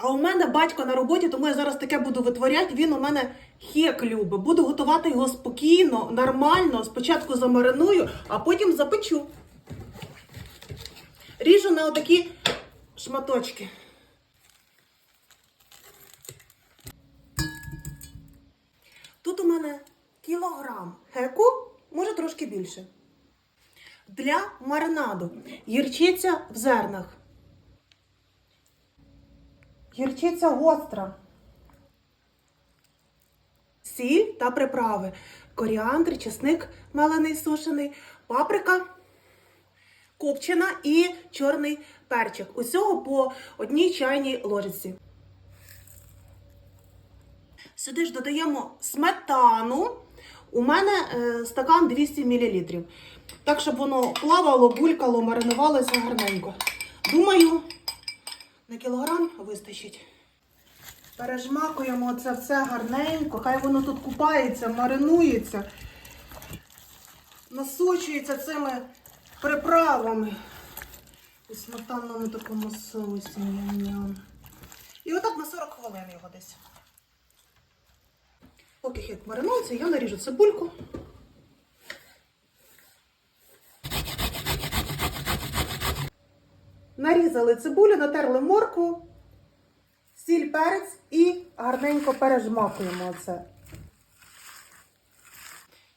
А у мене батько на роботі, тому я зараз таке буду витворяти. Він у мене хек любить. Буду готувати його спокійно, нормально. Спочатку замариную, а потім запечу. Ріжу на отакі шматочки. Тут у мене кілограм хеку, може трошки більше. Для маринаду гірчиця в зернах. Гірчиця гостра. Сіль та приправи. Коріандр, чесник мелений сушений, паприка копчена і чорний перчик. Усього по одній чайній ложиці. Сюди ж додаємо сметану. У мене е, стакан 200 мл. Так, щоб воно плавало, булькало, маринувалося гарненько. Думаю, на кілограм вистачить. Пережмакуємо це все гарненько, хай воно тут купається, маринується, насочується цими приправами у сметанному такому соусі. І отак на 40 хвилин його десь. Поки хек маринується, я наріжу цибульку. Нарізали цибулю, натерли моркву, сіль, перець і гарненько пережмакуємо це.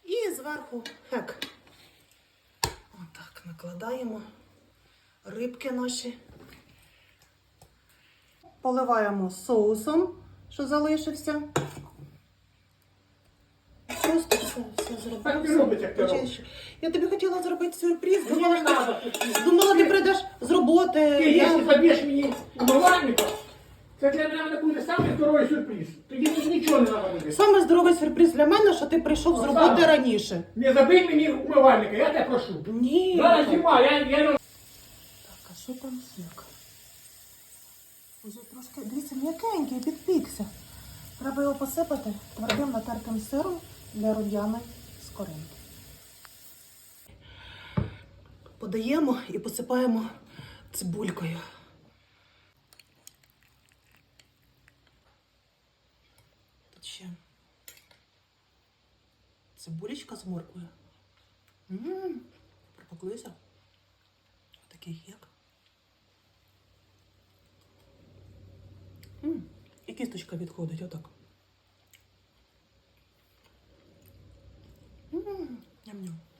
І зверху хек. Отак накладаємо рибки наші. Поливаємо соусом, що залишився. Просто все, все ти як ти робиш. Я тобі хотіла зробити сюрприз. Мені Думала, не що- треба. Думала, ти прийдеш з роботи. Ти, Я- якщо заб'єш мені умивальника, це для мене буде самий здоровий сюрприз. Тоді мені нічого не треба робити. Саме здоровий сюрприз для мене, що ти прийшов з Оксана. роботи раніше. Не забий мені умивальника, я тебе прошу. Ні. Зараз зима, я, я його- Так, а що там сік? Уже трошки, дивіться, м'якенький, підпікся. Треба його посипати твердим натертим сиром для рум'яни скоринки. Подаємо і посипаємо цибулькою. Тут ще цибулечка з морквою. Ммм, пропеклися. Такий як. М, І кісточка відходить отак. Ñam.